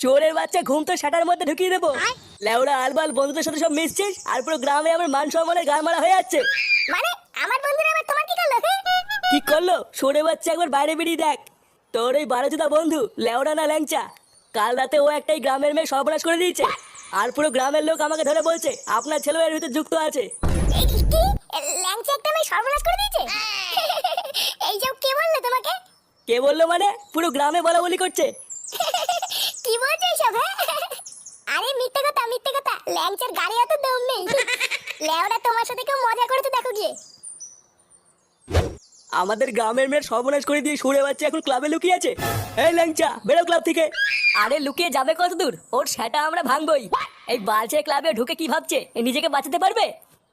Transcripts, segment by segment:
চোরের বাচ্চা ঘুম তো শাটার মধ্যে ঢুকিয়ে দেবো। লেওড়া আলবাল বন্ধুদের সাথে সব মিশছিস আর পুরো গ্রামে আমার মান সম্মানের গান মারা হয়ে যাচ্ছে। মানে আমার বন্ধুরা আবার তোমার কি করল? কি করল? সরে বাচ্চা একবার বাইরে বেরিয়ে দেখ। তোর ওই বারোচুদা বন্ধু লেওড়া না ল্যাংচা। কাল রাতে ও একটাই গ্রামের মেয়ে সর্বনাশ করে দিয়েছে। আর পুরো গ্রামের লোক আমাকে ধরে বলছে আপনার ছেলে এর ভিতরে যুক্ত আছে। কি কি? ল্যাংচা একটা মেয়ে সর্বনাশ করে দিয়েছে? এই যে কে বলল তোমাকে? কে বলল মানে? পুরো গ্রামে বলা বলি করছে। কি বলছো এসব হ্যাঁ? আরে মিথ্যে কথা মিথ্যে কথা। ল্যাংচার গাড়ি অত দম নেই। লেওরা তোমার সাথে কেউ মজা করেছে দেখো গিয়ে। আমাদের গ্রামের মেয়ের সর্বনাশ করে দিয়ে সরে বাচ্চা এখন ক্লাবে লুকিয়ে আছে। এই ল্যাংচা বেরো ক্লাব থেকে। আরে লুকিয়ে যাবে কত দূর ওর সেটা আমরা ভাঙবই। এই বালছে ক্লাবে ঢুকে কি ভাবছে? নিজেকে বাঁচাতে পারবে?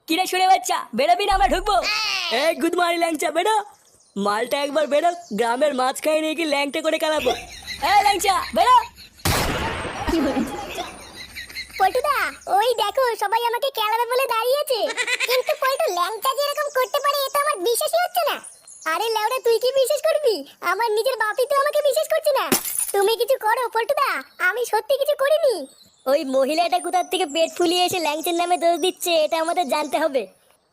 কিরে শুনে বাচ্চা বেরোবি না আমরা ঢুকবো। এই গুড মর্নিং ল্যাংচা বেরো। মালটা একবার বেরো গ্রামের মাঝখানে নিয়ে কি ল্যাংটা করে কালাবো এই ল্যাংচা বেরো। পল্টুদা ওই দেখো সবাই আমাকে কেলাবে বলে দাঁড়িয়েছে। কিন্তু পল্টু ল্যাংচা যে এরকম করতে পারে এটা আমার বিশ্বাসই হচ্ছে না। আরে লেওরা তুই কি বিশ্বাস করবি? আমার নিজের বাপই তো আমাকে বিশ্বাস করছে না। তুমি কিছু করো পল্টুদা। আমি সত্যি কিছু করিনি। ওই মহিলাটা কোথার থেকে পেট ফুলিয়ে এসে ল্যাংচের নামে দোষ দিচ্ছে এটা আমাদের জানতে হবে।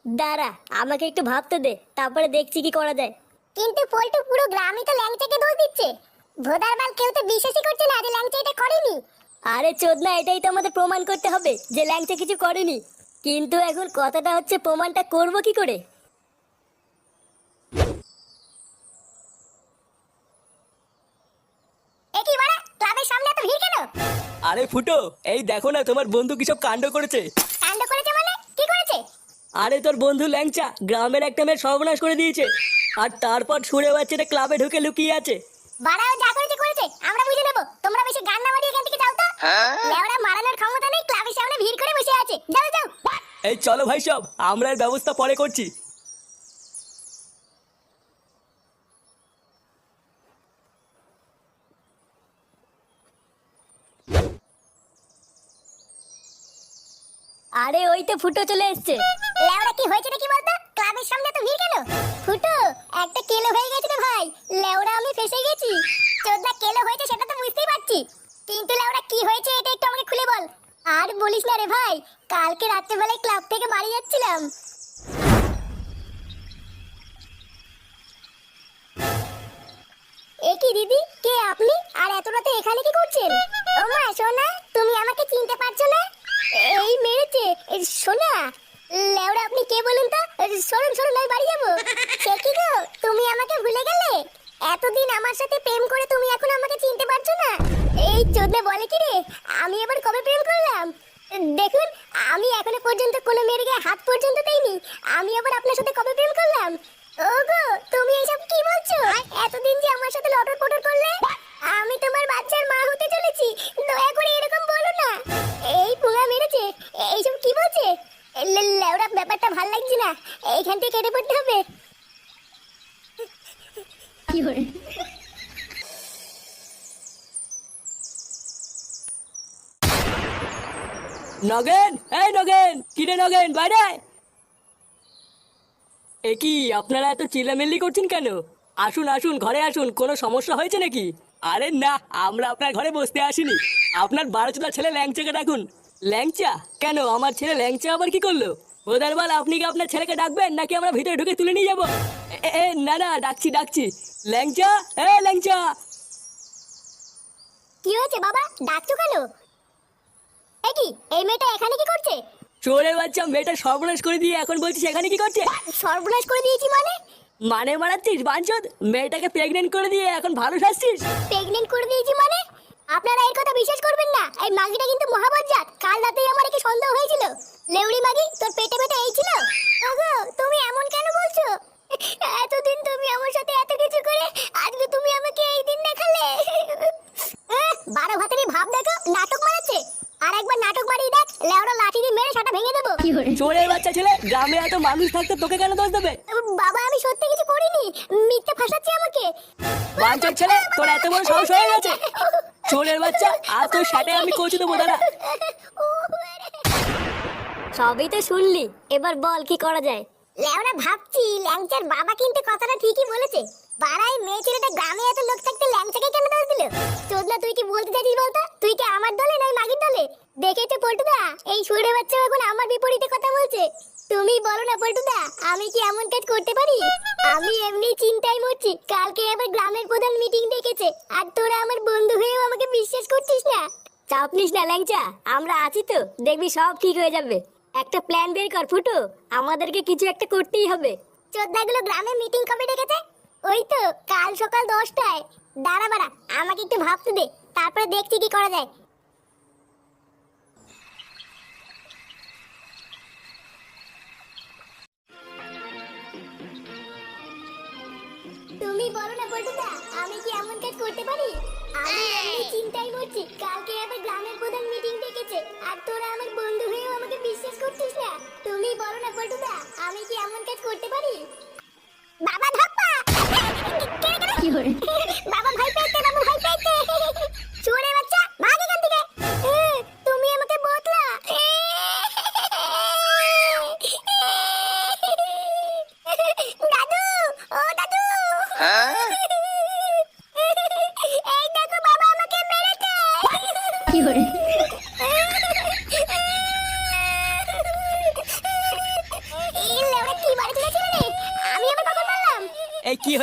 দাঁড়া আমাকে একটু ভাবতে দে তারপরে দেখছি কি করা যায়। কিন্তু পল্টু পুরো গ্রামই তো ল্যাংচাকে দোষ দিচ্ছে। ভোদার বাল কেউ তো বিশ্বাসই করছে না যে ল্যাংচা এটা করেনি। আরে চোদনা এটাই তো আমাদের প্রমাণ করতে হবে যে ল্যাংচা কিছু করেনি। কিন্তু এখন কথাটা হচ্ছে প্রমাণটা করব কি করে এ কি বাড়া ক্লাবের সামনে এত ভিড় কেন? আরে ফুটো এই দেখো না তোমার বন্ধু কিসব কাণ্ড করেছে। কাণ্ড করেছে মানে? কি করেছে? আরে তোর বন্ধু ল্যাংচা গ্রামের একটা মেয়ের সর্বনাশ করে দিয়েছে। আর তারপর সুরে বাচ্চাটা ক্লাবে ঢুকে লুকিয়ে আছে। বাড়াও যা করেছে করেছে। আমরা বুঝে নেব। তোমরা বেশি গান না মারিয়ে এখান থেকে যাও তো। লেওড়া মারানোর ক্ষমতা নেই ক্লাবের সামনে ভিড় করে বসে আছে। যাও যাও। এই চলো ভাই সব আমরা এর ব্যবস্থা পরে করছি। আরে ওই তো ফুটো চলে এসছে। লেওড়া কি হয়েছে নাকি বলতো? ক্লাবের সামনে তো ভিড় কেন? ফুটো, একটা কেলো হয়ে গেছে রে ভাই। লেওড়া আমি ফেসে গেছি। চোদ্দা কেলো হয়েছে সেটা তো বুঝতেই পারছি। কিন্তু লেওড়া কি হয়েছে এটা একটু আমাকে খুলে বল। আর বলিস না রে ভাই, কালকে রাত্রেবেলায় ক্লাব থেকে বাড়ি যাচ্ছিলাম। এ কি দিদি? কে আপনি? আর এত রাতে এখানে কি করছেন? ও মা সোনা, তুমি আমাকে চিনতে পারছ না? এই মেরেছে সোনা। লেওড়া আপনি কে বলুন তো? সরুন সরুন, আমি বাড়ি যাব। সে কি গো? তুমি আমাকে ভুলে গেলে? এতদিন আমার সাথে প্রেম করে তুমি এখন আমাকে চিনতে পারছ না? এই চোদনে বলে কি রে? আমি এবার কবে প্রেম করলাম? দেখুন, আমি এখনও পর্যন্ত কোনো মেয়ের গায়ে হাত পর্যন্ত দেইনি। আমি আবার আপনার সাথে কবে প্রেম করলাম? ওগো, তুমি এসব কি বলছো? এতদিন যে আমার সাথে লটর পটর করলে? নগেন, এই নগেন কিরে নগেন, বাইরে। এ কি, আপনারা এত চিল্লামিল্লি করছেন কেন? আসুন আসুন, ঘরে আসুন, কোনো সমস্যা হয়েছে নাকি? আরে না, আমরা আপনার ঘরে বসতে আসিনি। আপনার বারো চোদা ছেলে ল্যাংচাকে ডাকুন। ল্যাংচা? কেন, আমার ছেলে ল্যাংচা আবার কি করল? ওদের বল, আপনি কি আপনার ছেলেকে ডাকবেন, নাকি আমরা ভিতরে ঢুকে তুলে নিয়ে যাব? এ, না না, ডাকছি ডাকছি। ল্যাংচা? এ, ল্যাংচা! কি হয়েছে বাবা? ডাকছো কেন? এ কি এই মেয়েটা এখানে কি করছে? চোরের বাচ্চা মেয়েটা সর্বনাশ করে দিয়ে এখন বলছি সেখানে কি করছে? সর্বনাশ করে দিয়েছি মানে? মানে মারাচ্ছিস বাঞ্চদ। মেয়েটাকে প্রেগনেন্ট করে দিয়ে এখন ভালো সাজছিস? প্রেগনেন্ট করে দিয়েছি মানে? আপনারা এর কথা বিশ্বাস করবেন না এই মাগিটা কিন্তু মহাবজ্জাত। কাল রাতেই আমার একটু সন্দেহ হয়েছিল। লেউড়ি মাগি তোর পেটে পেটে এই ছিল? ওগো তুমি এমন কেন বলছো? এতদিন তুমি আমার সাথে এত কিছু করে আজকে তুমি আমাকে এই দিন দেখালে। বারো ভাতেরই ভাব দেখো নাটক মারাচ্ছে। আর একবার নাটক মারিয়ে দেখ লেওড়া লাঠি দিয়ে মেরে সাটা ভেঙে দেবো। চোরের বাচ্চা ছেলে গ্রামে এত মানুষ থাকতে তোকে কেন দোষ দেবে? বাবা আমি সত্যি কিছু করিনি। মিথ্যে ফাঁসাচ্ছে আমাকে। বাঞ্চদ ছেলে তোর এত বড় সাহস হয়ে গেছে। চোরের বাচ্চা আর তোর সাথে আমি কচু দেবো ও সবই তো শুনলি। এবার বল কি করা যায়? লেওরা ভাবছি ল্যাংচার বাবা কিন্তু কথাটা ঠিকই বলেছে। পাড়ায় মেয়ে ছেলেটা গ্রামে এত লোক থাকতে ল্যাংচাকে কেন দোষ চোদনা, তুই কি বলতে চাইছিস বলতো? তুই কি আমার দলে নাই মাগির দলে? দেখেছ পল্টুদা? এই সুরে বাচ্চা এখন আমার বিপরীতে কথা বলছে। তুমি বলো না পল্টুদা, আমি কি এমন কাজ করতে পারি? আমি এমনি চিন্তায় মরছি। কালকে আবার গ্রামের প্রধান মিটিং ডেকেছে আর তোরা আমার বন্ধু হয়েও আমাকে বিশ্বাস করছিস না। চাপ নিস না, ল্যাংচা। আমরা আছি তো, দেখবি সব ঠিক হয়ে যাবে। একটা প্ল্যান বের কর, ফুটো। আমাদেরকে কিছু একটা করতেই হবে। চোদ্দাগুলো গ্রামে মিটিং কবে ডেকেছে? ওই তো, কাল সকাল দশটায়। দাঁড়া বাড়া, আমাকে একটু ভাবতে দে, তারপরে দেখছি কি করা যায়। তুমি বলো না পল্টুদা আমি কি এমন কাজ করতে পারি? আমি এমনি চিন্তায় মরছি কালকে আবার গ্রামের প্রধান মিটিং ডেকেছে, আর তোরা আমার বন্ধু হয়েও আমাকে বিশ্বাস করছিস না? তুমি বলো না পল্টুদা আমি কি এমন কাজ করতে পারি? বাবা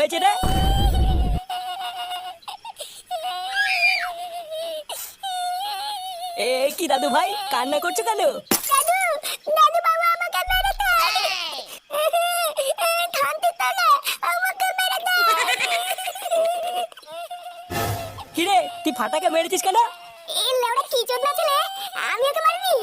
হয়েছে রে? এই কি দাদু ভাই কান্না করছ কেন? দাদু দাদু বাবা আমাকে মেরেছে থামতে তো না আমাকে মেরেছে কি তুই ফাটাকে মেরেছিস কেন? এই লেওড়া কি চোদনা ছেলে? আমি ওকে মারিনি।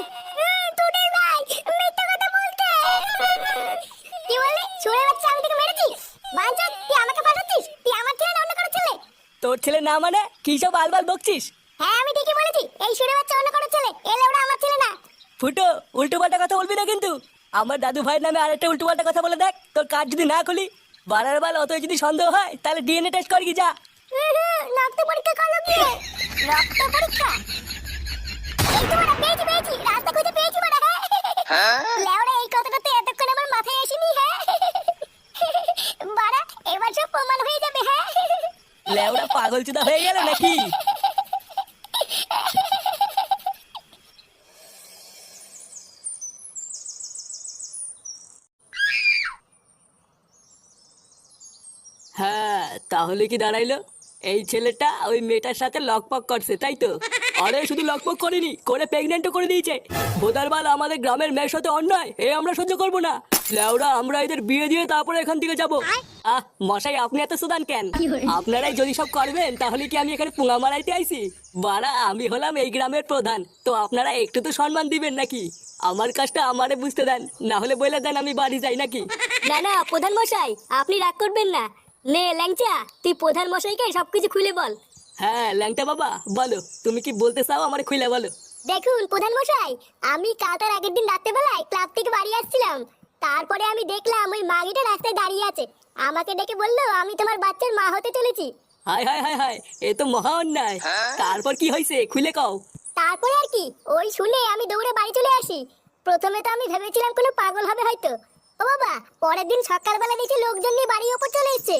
ছেলে না মানে? কি সব আলবাল বকছিস? হ্যাঁ আমি ঠিকই বলেছি। এই সুরে বাচ্চা অন্য কারও ছেলে এই লেওড়া আমার ছেলে না। ফুটো উল্টো পাল্টা কথা বলবি না কিন্তু। আমার দাদু ভাইয়ের নামে আরেকটা উল্টো পাল্টা কথা বলে দেখ তোর কাজ যদি না খুলি বাড়ার বাল অত যদি সন্দেহ হয় তাহলে ডিএনএ টেস্ট করি কি যা। রক্ত পরীক্ষা করল গিয়ে রক্ত পরীক্ষা? এই তো পেয়েছি পেয়েছি রাস্তা খুঁজে পেয়েছি বড়া হ্যাঁ লেওড়া এই কথাটা তো এতক্ষণ আমার মাথায় আসেনি হ্যাঁ বাড়া এবার সব প্রমাণ হয়ে যাবে হ্যাঁ লেওড়া পাগল চুদা হয়ে গেল নাকি? হ্যাঁ তাহলে কি দাঁড়াইলো? এই ছেলেটা ওই মেয়েটার সাথে লকপক করছে, তাই তো? আরে, শুধু লকপক করেনি, করে প্রেগনেন্টও করে দিয়েছে। ভোদার বাল, আমাদের গ্রামের মেয়ের সাথে অন্যায়, এ আমরা সহ্য করব না। লেওরা, আমরা এদের বিয়ে দিয়ে তারপরে এখান থেকে যাব। আহ মশাই আপনি এত সুদান কেন? আপনারাই যদি সব করবেন তাহলে কি আমি এখানে পুঙা মারাইতে আইছি? বাড়া আমি হলাম এই গ্রামের প্রধান তো আপনারা একটু তো সম্মান দিবেন নাকি? আমার কাজটা আমারে বুঝতে দেন না হলে বলে দেন আমি বাড়ি যাই নাকি? না না প্রধান মশাই আপনি রাগ করবেন না। নে ল্যাংচা তুই প্রধান মশাইকে সবকিছু খুলে বল। হ্যাঁ ল্যাংটা বাবা বলো তুমি কি বলতে চাও আমার খুলে বলো? দেখুন প্রধান মশাই আমি কাল তার আগের দিন রাত্রেবেলায় ক্লাব থেকে বাড়ি আসছিলাম। তারপরে আমি দেখলাম ওই মাগিটা রাস্তায় দাঁড়িয়ে আছে। আমাকে ডেকে বলল আমি তোমার বাচ্চার মা হতে চলেছি। হায় হায় হায় হায় এ তো মহা অন্যায়। তারপর কি হয়েছে খুলে কও। তারপরে আর কি ওই শুনে আমি দৌড়ে বাড়ি চলে আসি। প্রথমে তো আমি ভেবেছিলাম কোনো পাগল হবে হয়তো। ও বাবা পরের দিন সকালবেলা দেখি লোকজন নিয়ে বাড়ির ওপর চলে এসেছে।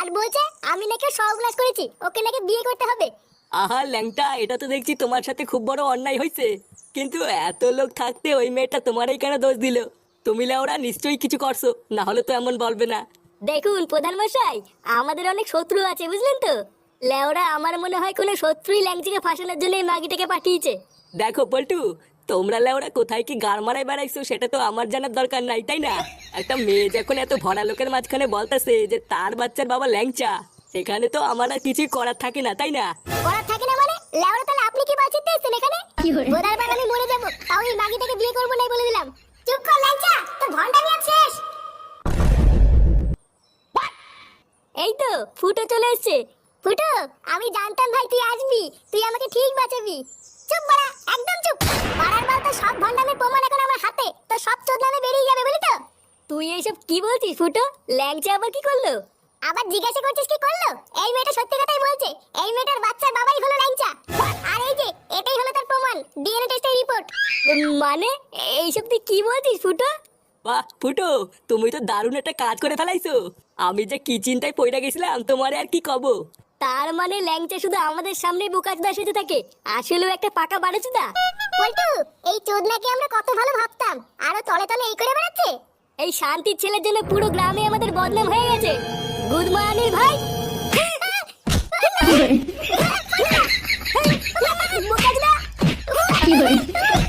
আর বলছে আমি নাকি সর্বনাশ করেছি ওকে নাকি বিয়ে করতে হবে। আহা ল্যাংটা এটা তো দেখছি তোমার সাথে খুব বড় অন্যায় হয়েছে। কিন্তু এত লোক থাকতে ওই মেয়েটা তোমারই কেন দোষ দিল? তুমি ওরা নিশ্চয়ই কিছু করছ না হলে তো এমন বলবে না। দেখুন প্রধান মশাই আমাদের অনেক শত্রু আছে বুঝলেন তো? লেওরা আমার মনে হয় কোনো শত্রুই ল্যাংচিকে ফাঁসানোর জন্য এই মাগিটাকে পাঠিয়েছে। দেখো পল্টু তোমরা লেওরা কোথায় কি গার মারায় বেড়াইছো সেটা তো আমার জানার দরকার নাই তাই না? একটা মেয়ে যখন এত ভরা লোকের মাঝখানে বলতেছে যে তার বাচ্চার বাবা ল্যাংচা সেখানে তো আমার আর কিছুই করার থাকে না তাই না? করার থাকে না মানে? লেওরা তাহলে আপনি কি বাঁচিতে এসেছেন এখানে? বোধার বার আমি মরে যাব তাও এই মাগিটাকে বিয়ে করব নাই বলে দিলাম। চুপ কর ল্যাংচা। তোর ঘণ্টা নিয়ে শেষ। এই তো ফুটো চলে এসছে। ফুটো আমি জানতাম ভাই তুই আসবি। তুই আমাকে ঠিক বাঁচাবি। চুপ বড়া একদম চুপ। পাড়ার বাল তো সব ভন্ডামের প্রমাণ এখন আমার হাতে। তো সব চোদনামে বেরিয়ে যাবে বলি তো। তুই এইসব কি বলছিস ফুটো? ল্যাংচা আবার কি করল? আবার জিজ্ঞাসা করছিস কি করল? এই মেয়েটা সত্যি কথাই বলছে। এই মেয়েটার বাচ্চার বাবাই হলো ল্যাংচা। আর এই যে এটাই হলো তার প্রমাণ। ডিএনএ টেস্টের রিপোর্ট। মানে? এইসব তুই কি বলছিস ফুটো? বাহ ফুটো তুমি তো দারুণ একটা কাজ করে ফেলাইছো। আমি যে কি চিন্তায় পড়ে গেছিলাম তোমার আর কি কব? তার মানে ল্যাংচা শুধু আমাদের সামনে বোকাচুদা সেজে থাকে আসলেও একটা পাকা বাড়েছে না ফুটো এই চোদনাকে আমরা কত ভালো ভাবতাম আরও তলে তলে এই করে বেড়াচ্ছে? এই শান্তির ছেলের জন্য পুরো গ্রামে আমাদের বদনাম হয়ে গেছে। গুড মর্নিং ভাই।